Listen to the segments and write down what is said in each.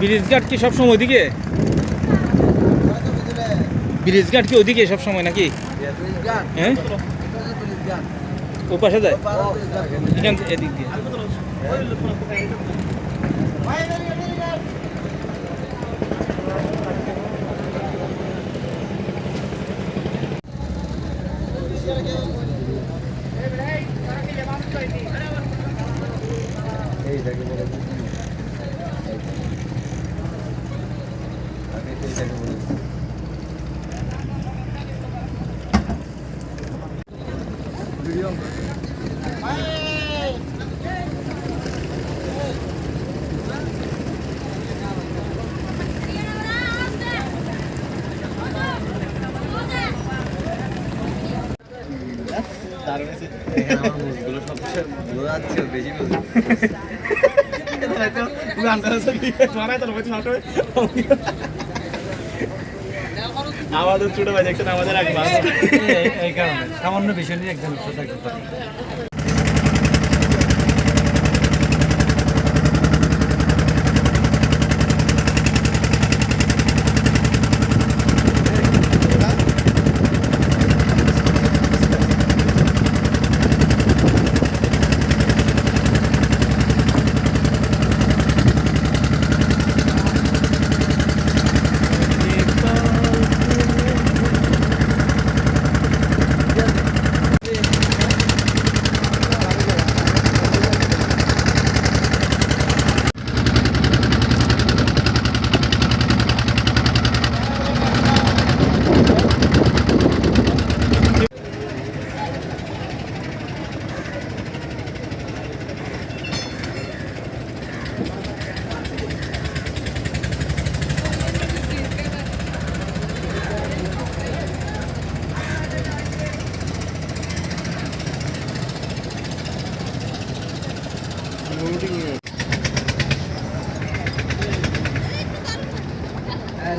Bridge ঘাট কি সবসময় ওদিকে? ব্রিজ ঘাট কি ওদিকে সবসময় নাকি? হ্যাঁ? ও যায়? এদিক দিয়ে। এইটাকে বলে বলে। বেশি আমাদের ছোট ভাই দেখছেন আমাদের এক ভাই এই কারণে সামান্য বিষয় নিয়ে একজন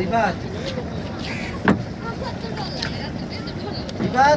রিবাত রিবাত